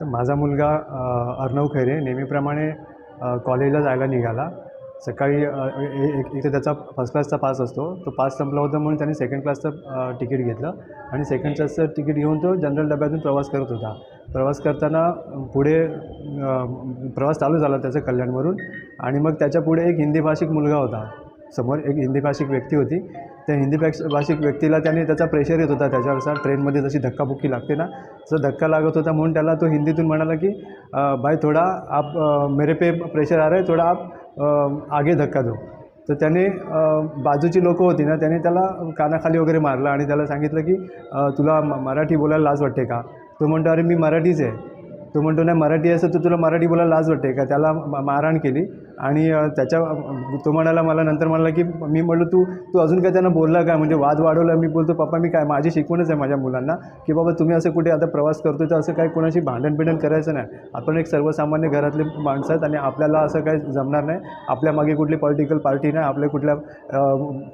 तर माझा मुलगा अर्णव खैरे नेहमीप्रमाणे कॉलेजला जायला निघाला. सकाळी ए- एक एक तर त्याचा फर्स्ट क्लासचा पास असतो. तो पास संपला होता म्हणून त्याने सेकंड क्लासचं तिकीट घेतलं. आणि सेकंड क्लासचं तिकीट घेऊन तो जनरल डब्यातून प्रवास करत होता. प्रवास करताना पुढे प्रवास चालू झाला त्याचा कल्याणवरून. आणि मग त्याच्या पुढे एक हिंदी भाषिक मुलगा होता. समोर एक हिंदी भाषिक व्यक्ती होती. त्या हिंदी भाष भाषिक व्यक्तीला त्याने त्याचा प्रेशर येत होता. त्याच्यानुसार ट्रेनमध्ये जशी धक्काबुक्की लागते ना तसं धक्का लागत होता म्हणून त्याला तो हिंदीतून म्हणाला की भाई थोडा आप मेरे पे प्रेशर आ रहा है थोडा आप आगे धक्का दो. तर त्याने बाजूची लोकं होती ना त्याने त्याला कानाखाली वगैरे मारलं आणि त्याला सांगितलं की तुला मराठी बोलायला लाज वाटते का? तो म्हणतो अरे मी मराठीच आहे. तो म्हणतो नाही मराठी असं तर तुला मराठी बोलायला लाज वाटते का? त्याला मारहाण केली. आणि त्याच्या तो म्हणाला मला नंतर म्हणाला की मी म्हणलो तू तू अजून काय त्यांना बोलला काय म्हणजे वाद वाढवला. मी बोलतो पप्पा मी काय माझी शिकवणच आहे माझ्या मुलांना की बाबा तुम्ही असं कुठे आता प्रवास करतो तर असं काय कोणाशी भांडण बिंडण करायचं नाही. आपण एक सर्वसामान्य घरातले माणसं आहेत आणि आपल्याला असं काय जमणार नाही. आपल्या मागे कुठली पॉलिटिकल पार्टी नाही आपल्या कुठल्या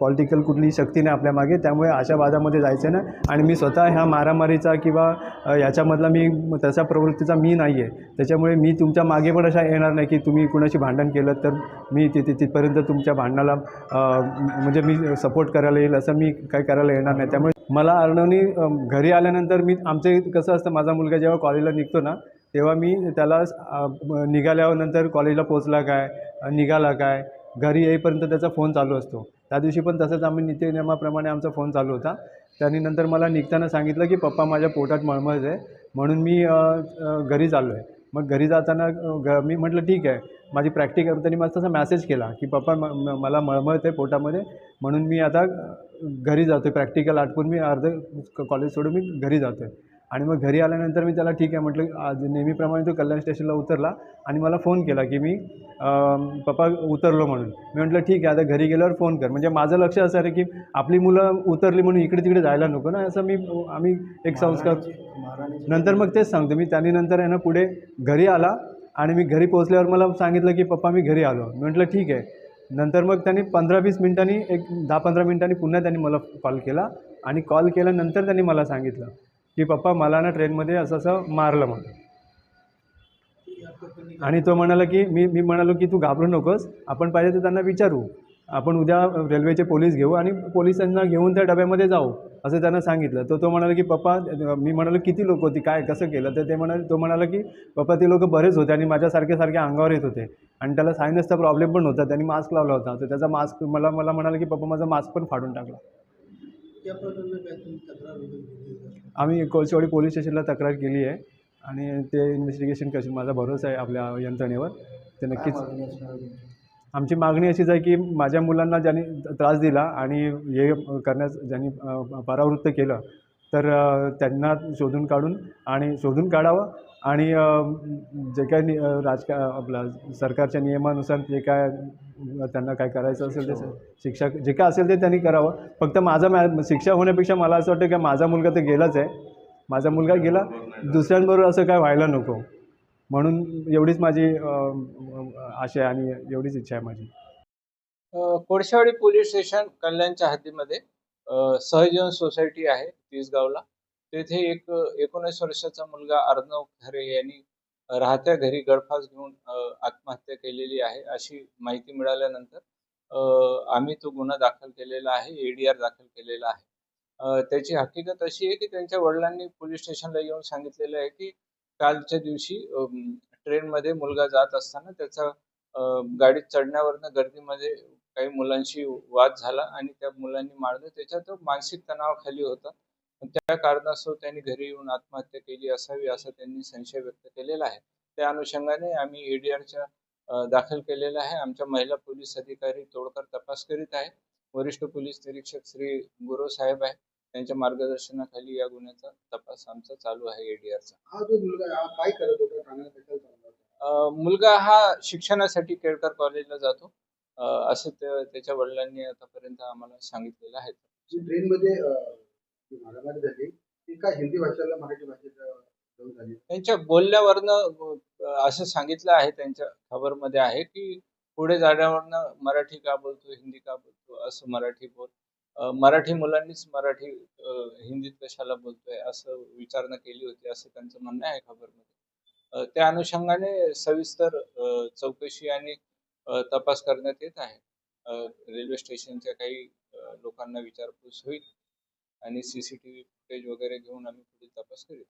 पॉलिटिकल कुठली शक्ती नाही आपल्या मागे. त्यामुळे अशा वादामध्ये जायचं नाही. आणि मी स्वतः ह्या मारामारीचा किंवा याच्यामधला मी तसा प्रवृत्तीचा मी नाही आहे त्याच्यामुळे मी तुमच्या मागे पण अशा येणार नाही की तुम्ही कुणाशी भांडण केलं तर मी तिथे तिथपर्यंत तुमच्या भांडणाला म्हणजे मी सपोर्ट करायला येईल असं मी काही करायला येणार नाही. त्यामुळे मला अर्णवनी घरी आल्यानंतर मी आमचे कसं असतं माझा मुलगा जेव्हा कॉलेजला निघतो ना तेव्हा मी त्याला निघाल्यानंतर कॉलेजला पोचला काय निघाला काय घरी येईपर्यंत त्याचा फोन चालू असतो. त्या दिवशी पण तसंच आम्ही नित्यनियमाप्रमाणे आमचा फोन चालू होता. त्यांनी नंतर मला निघताना सांगितलं की पप्पा माझ्या पोटात मळमळ आहे म्हणून मी घरी चाललो आहे मग घरी जाताना ग मी म्हटलं ठीक आहे. माझी प्रॅक्टिकल करताना मला तसा मॅसेज केला की पप्पा म म- मला मळमळते आहे पोटामध्ये. म्हणून मी आता घरी जातो आहे प्रॅक्टिकल आटपून मी अर्ध कॉलेज सोडून मी घरी जातो आहे आणि मग घरी आल्यानंतर मी त्याला ठीक आहे म्हटलं आज नेहमीप्रमाणे तो कल्याण स्टेशनला उतरला आणि मला फोन केला की मी पप्पा उतरलो म्हणून. मी म्हटलं ठीक आहे आता घरी गेल्यावर फोन कर. म्हणजे माझं लक्ष असं आहे की आपली मुलं उतरली म्हणून इकडे तिकडे जायला नको ना असं मी आम्ही एक संस्कार नंतर मग तेच सांगतो. मी त्याने नंतर आहे ना पुढे घरी आला आणि मी घरी पोहोचल्यावर मला सांगितलं की पप्पा मी घरी आलो. मी म्हटलं ठीक आहे. नंतर मग त्यांनी पंधरा वीस मिनिटांनी एक दहा पंधरा मिनिटांनी पुन्हा त्यांनी मला कॉल केला आणि कॉल केल्यानंतर त्यांनी मला सांगितलं. की पप्पा मला ना ट्रेनमध्ये असं असं मारलं म्हणून. आणि तो म्हणाला की मी मी म्हणालो की तू घाबरू नकोस. आपण पाहिजे तर त्यांना विचारू. आपण उद्या रेल्वेचे पोलीस घेऊ आणि पोलिसांना घेऊन त्या डब्यामध्ये जाऊ असं त्यांना सांगितलं. तर तो म्हणाला की पप्पा मी म्हणालो किती लोक होती? काय कसं केलं? तर ते म्हणाले तो म्हणाला की पप्पा ते लोक बरेच होते आणि माझ्यासारखे सारखे अंगावर येत होते. आणि त्याला सायनसचा प्रॉब्लेम पण होता. त्यांनी मास्क लावला होता. तर त्याचा मास्क मला मला म्हणाला की पप्पा माझा मास्क पण फाडून टाकला. आम्ही कोळशेवाडी पोलीस स्टेशनला तक्रार केली आहे आणि ते इन्व्हेस्टिगेशन कशी माझा भरोसा आहे आपल्या यंत्रणेवर ते नक्कीच? आमची मागणी अशीच आहे की माझ्या मुलांना ज्यांनी त्रास दिला आणि हे करण्यास ज्यांनी परावृत्त केलं तर त्यांना शोधून काढून आणि शोधून काढावं आणि जे काय नि- राजका आपला सरकारच्या नियमानुसार जे काय त्यांना काय करायचं असेल ते शिक्षा जे काय असेल ते त्यांनी करावं. फक्त माझा मॅ शिक्षा होण्यापेक्षा मला असं वाटतं की माझा मुलगा तर गेलाच आहे. माझा मुलगा गेला दुसऱ्यांबरोबर असं काय व्हायला नको. म्हणून एवढीच माझी आशा आहे आणि एवढीच इच्छा आहे माझी. कोळशेवाडी पोलीस स्टेशन कल्याणच्या हद्दीमध्ये सहजन सहजीवन सोसायटी आहे तिसगावला. तेथे एक एकोणीस वर्षाचा मुलगा अर्णव खरे यांनी राहत्या घरी गळफास घेऊन आत्महत्या केलेली आहे अशी माहिती मिळाल्यानंतर आम्ही तो गुन्हा दाखल केलेला आहे एडीआर दाखल केलेला आहे. त्याची हकीकत अशी आहे की त्यांच्या वडिलांनी पोलीस स्टेशनला येऊन सांगितलेलं आहे की कालच्या दिवशी ट्रेनमध्ये मुलगा जात असताना त्याचा गाडीत चढण्यावरनं गर्दीमध्ये काही मुलांशी वाद झाला आणि त्या मुलांनी मारलं. त्याच्यात तो मानसिक तणावाखाली होता. त्या कारणास्तव त्यांनी घरी येऊन आत्महत्या केली असावी असा त्यांनी संशय व्यक्त केलेला आहे. त्या अनुषंगाने आम्ही एडीआरच्या दाखल केलेला आहे. आमच्या महिला पोलीस अधिकारी तोडकर तपास करीत आहे. वरिष्ठ पोलीस निरीक्षक श्री गुरु साहेब आहे त्यांच्या मार्गदर्शनाखाली या गुन्ह्याचा तपास आमचा चालू आहे एडीआरचा हा जो मुलगा हा काय करत होता? मुलगा हा शिक्षणासाठी केळकर कॉलेजला जातो. असं त्या- त्याच्या वडिलांनी आतापर्यंत आम्हाला सांगितलेलं आहे. जी ट्रेनमध्ये अं, जी मारामारी झाली ती काय हिंदी भाषेला मराठी झाली? त्यांच्या बोलण्यावरनं असं सांगितलं आहे त्यांच्या खबरमध्ये आहे की पुढे जाण्यावरनं मराठी का बोलतो हिंदी का बोलतो असं मराठी बोल मराठी मुलांनीच मराठी हिंदीत कशाला बोलतोय असं विचारणा केली होती असं त्यांचं म्हणणं आहे खबरमध्ये. त्या अनुषंगाने सविस्तर चौकशी आणि तपास करण्यात येत आहे. रेल्वे स्टेशनच्या काही लोकांना विचारपूस होईल आणि सीसीटीव्ही फुटेज वगैरे घेऊन आम्ही पुढील तपास करीत